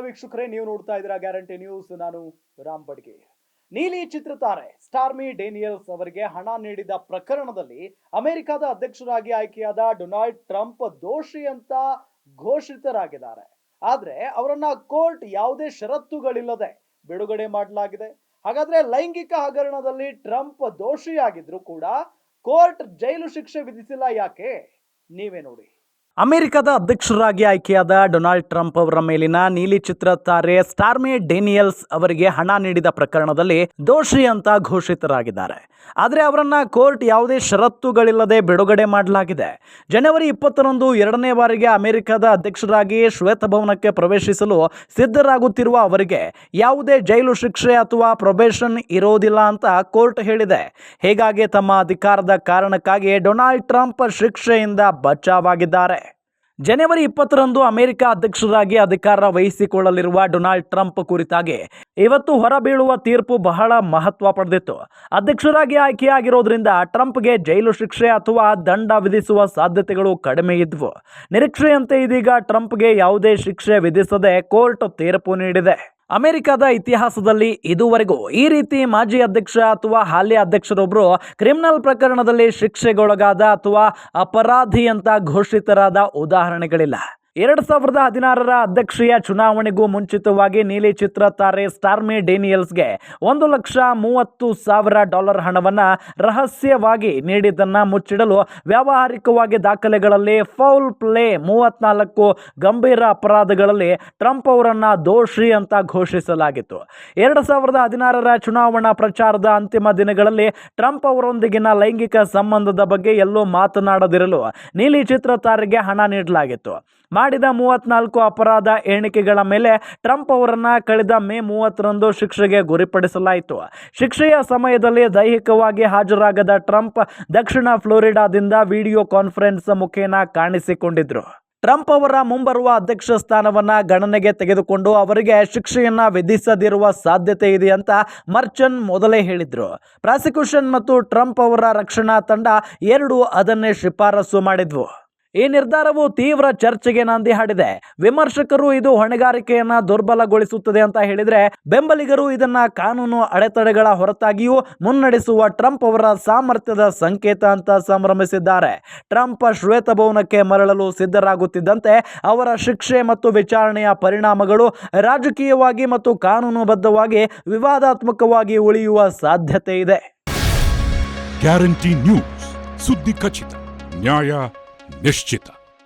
ವೀಕ್ಷಕರೇ, ನೀವು ನೋಡ್ತಾ ಇದ್ದೀರಾ ಗ್ಯಾರಂಟಿ ನ್ಯೂಸ್. ನಾನು ರಾಮ್ ಬಡ್ಗೆ. ನೀಲಿ ಚಿತ್ರತಾರೆ, ಸ್ಟಾರ್ಮಿ ಡೇನಿಯಲ್ಸ್ ಅವರಿಗೆ ಹಣ ನೀಡಿದ ಪ್ರಕರಣದಲ್ಲಿ ಅಮೆರಿಕದ ಅಧ್ಯಕ್ಷರಾಗಿ ಆಯ್ಕೆಯಾದ ಡೊನಾಲ್ಡ್ ಟ್ರಂಪ್ ದೋಷಿ ಅಂತ ಘೋಷಿತರಾಗಿದ್ದಾರೆ. ಆದ್ರೆ ಅವರನ್ನ ಕೋರ್ಟ್ ಯಾವುದೇ ಷರತ್ತುಗಳಿಲ್ಲದೆ ಬಿಡುಗಡೆ ಮಾಡಲಾಗಿದೆ. ಹಾಗಾದ್ರೆ ಲೈಂಗಿಕ ಹಗರಣದಲ್ಲಿ ಟ್ರಂಪ್ ದೋಷಿಯಾಗಿದ್ರು ಕೂಡ ಕೋರ್ಟ್ ಜೈಲು ಶಿಕ್ಷೆ ವಿಧಿಸಿಲ್ಲ ಯಾಕೆ? ನೀವೇ ನೋಡಿ. ಅಮೆರಿಕದ ಅಧ್ಯಕ್ಷರಾಗಿ ಆಯ್ಕೆಯಾದ ಡೊನಾಲ್ಡ್ ಟ್ರಂಪ್ ಅವರ ಮೇಲಿನ ನೀಲಿ ಚಿತ್ರ ತಾರೆ ಸ್ಟಾರ್ಮೆ ಡೇನಿಯಲ್ಸ್ ಅವರಿಗೆ ಹಣ ನೀಡಿದ ಪ್ರಕರಣದಲ್ಲಿ ದೋಷಿ ಅಂತ ಘೋಷಿತರಾಗಿದ್ದಾರೆ. ಆದರೆ ಅವರನ್ನ ಕೋರ್ಟ್ ಯಾವುದೇ ಷರತ್ತುಗಳಿಲ್ಲದೆ ಬಿಡುಗಡೆ ಮಾಡಲಾಗಿದೆ. ಜನವರಿ ಇಪ್ಪತ್ತರಂದು ಎರಡನೇ ಬಾರಿಗೆ ಅಮೆರಿಕದ ಅಧ್ಯಕ್ಷರಾಗಿ ಶ್ವೇತಭವನಕ್ಕೆ ಪ್ರವೇಶಿಸಲು ಸಿದ್ಧರಾಗುತ್ತಿರುವ ಅವರಿಗೆ ಯಾವುದೇ ಜೈಲು ಶಿಕ್ಷೆ ಅಥವಾ ಪ್ರೊಬೇಷನ್ ಇರೋದಿಲ್ಲ ಅಂತ ಕೋರ್ಟ್ ಹೇಳಿದೆ. ಹೀಗಾಗಿ ತಮ್ಮ ಅಧಿಕಾರದ ಕಾರಣಕ್ಕಾಗಿ ಡೊನಾಲ್ಡ್ ಟ್ರಂಪ್ ಶಿಕ್ಷೆಯಿಂದ ಬಚಾವಾಗಿದ್ದಾರೆ? ಜನವರಿ ಇಪ್ಪತ್ತರಂದು ಅಮೆರಿಕ ಅಧ್ಯಕ್ಷರಾಗಿ ಅಧಿಕಾರ ವಹಿಸಿಕೊಳ್ಳಲಿರುವ ಡೊನಾಲ್ಡ್ ಟ್ರಂಪ್ ಕುರಿತಾಗಿ ಇವತ್ತು ಹೊರಬೀಳುವ ತೀರ್ಪು ಬಹಳ ಮಹತ್ವ ಪಡೆದಿತ್ತು. ಅಧ್ಯಕ್ಷರಾಗಿ ಆಯ್ಕೆಯಾಗಿರೋದ್ರಿಂದ ಟ್ರಂಪ್ಗೆ ಜೈಲು ಶಿಕ್ಷೆ ಅಥವಾ ದಂಡ ವಿಧಿಸುವ ಸಾಧ್ಯತೆಗಳು ಕಡಿಮೆ ಇದ್ವು. ನಿರೀಕ್ಷೆಯಂತೆ ಇದೀಗ ಟ್ರಂಪ್ಗೆ ಯಾವುದೇ ಶಿಕ್ಷೆ ವಿಧಿಸದೆ ಕೋರ್ಟ್ ತೀರ್ಪು ನೀಡಿದೆ. ಅಮೆರಿಕದ ಇತಿಹಾಸದಲ್ಲಿ ಇದುವರೆಗೂ ಈ ರೀತಿ ಮಾಜಿ ಅಧ್ಯಕ್ಷ ಅಥವಾ ಹಾಲಿ ಅಧ್ಯಕ್ಷರೊಬ್ಬರು ಕ್ರಿಮಿನಲ್ ಪ್ರಕರಣದಲ್ಲಿ ಶಿಕ್ಷೆಗೊಳಗಾದ ಅಥವಾ ಅಪರಾಧಿ ಅಂತ ಘೋಷಿತರಾದ ಉದಾಹರಣೆಗಳಿಲ್ಲ. ಎರಡು ಸಾವಿರದ ಹದಿನಾರರ ಅಧ್ಯಕ್ಷೀಯ ಚುನಾವಣೆಗೂ ಮುಂಚಿತವಾಗಿ ನೀಲಿ ಚಿತ್ರ ತಾರೆ ಸ್ಟಾರ್ಮಿ ಡೇನಿಯಲ್ಸ್ಗೆ ಒಂದು ಲಕ್ಷ ಮೂವತ್ತು ಸಾವಿರ ಡಾಲರ್ ಹಣವನ್ನು ರಹಸ್ಯವಾಗಿ ನೀಡಿದ್ದನ್ನ ಮುಚ್ಚಿಡಲು ವ್ಯಾವಹಾರಿಕವಾಗಿ ದಾಖಲೆಗಳಲ್ಲಿ ಫೌಲ್ ಪ್ಲೇ ಮೂವತ್ನಾಲ್ಕು ಗಂಭೀರ ಅಪರಾಧಗಳಲ್ಲಿ ಟ್ರಂಪ್ ಅವರನ್ನು ದೋಷಿ ಅಂತ ಘೋಷಿಸಲಾಗಿತ್ತು. ಎರಡು ಸಾವಿರದ ಹದಿನಾರರ ಚುನಾವಣಾ ಪ್ರಚಾರದ ಅಂತಿಮ ದಿನಗಳಲ್ಲಿ ಟ್ರಂಪ್ ಅವರೊಂದಿಗಿನ ಲೈಂಗಿಕ ಸಂಬಂಧದ ಬಗ್ಗೆ ಎಲ್ಲೂ ಮಾತನಾಡದಿರಲು ನೀಲಿ ಚಿತ್ರ ತಾರೆಗೆ ಹಣ ನೀಡಲಾಗಿತ್ತು. ಮಾಡಿದ ಮೂವತ್ನಾಲ್ಕು ಅಪರಾಧ ಎಣಿಕೆಗಳ ಮೇಲೆ ಟ್ರಂಪ್ ಅವರನ್ನು ಕಳೆದ ಮೇ ಮೂವತ್ತರಂದು ಶಿಕ್ಷೆಗೆ ಗುರಿಪಡಿಸಲಾಯಿತು. ಶಿಕ್ಷೆಯ ಸಮಯದಲ್ಲಿ ದೈಹಿಕವಾಗಿ ಹಾಜರಾಗದ ಟ್ರಂಪ್ ದಕ್ಷಿಣ ಫ್ಲೋರಿಡಾದಿಂದ ವಿಡಿಯೋ ಕಾನ್ಫರೆನ್ಸ್ ಮುಖೇನ ಕಾಣಿಸಿಕೊಂಡಿದ್ರು. ಟ್ರಂಪ್ ಅವರ ಮುಂಬರುವ ಅಧ್ಯಕ್ಷ ಸ್ಥಾನವನ್ನು ಗಣನೆಗೆ ತೆಗೆದುಕೊಂಡು ಅವರಿಗೆ ಶಿಕ್ಷೆಯನ್ನು ವಿಧಿಸದಿರುವ ಸಾಧ್ಯತೆ ಇದೆ ಅಂತ ಮರ್ಚನ್ ಮೊದಲೇ ಹೇಳಿದರು. ಪ್ರಾಸಿಕ್ಯೂಷನ್ ಮತ್ತು ಟ್ರಂಪ್ ಅವರ ರಕ್ಷಣಾ ತಂಡ ಎರಡು ಅದನ್ನೇ ಶಿಫಾರಸು ಮಾಡಿದ್ವು. ಈ ನಿರ್ಧಾರವು ತೀವ್ರ ಚರ್ಚೆಗೆ ನಾಂದಿ ಹಾಡಿದೆ. ವಿಮರ್ಶಕರು ಇದು ಹೊಣೆಗಾರಿಕೆಯನ್ನ ದುರ್ಬಲಗೊಳಿಸುತ್ತದೆ ಅಂತ ಹೇಳಿದ್ರೆ, ಬೆಂಬಲಿಗರು ಇದನ್ನ ಕಾನೂನು ಅಡೆತಡೆಗಳ ಹೊರತಾಗಿಯೂ ಮುನ್ನಡೆಸುವ ಟ್ರಂಪ್ ಅವರ ಸಾಮರ್ಥ್ಯದ ಸಂಕೇತ ಅಂತ ಸಂಭ್ರಮಿಸಿದ್ದಾರೆ. ಟ್ರಂಪ್ ಶ್ವೇತಭವನಕ್ಕೆ ಮರಳಲು ಸಿದ್ಧರಾಗುತ್ತಿದ್ದಂತೆ ಅವರ ಶಿಕ್ಷೆ ಮತ್ತು ವಿಚಾರಣೆಯ ಪರಿಣಾಮಗಳು ರಾಜಕೀಯವಾಗಿ ಮತ್ತು ಕಾನೂನುಬದ್ಧವಾಗಿ ವಿವಾದಾತ್ಮಕವಾಗಿ ಉಳಿಯುವ ಸಾಧ್ಯತೆ ಇದೆ. Guarantee news. ಸುದ್ದಿ ಖಚಿತ. ನ್ಯಾಯ Meshtita.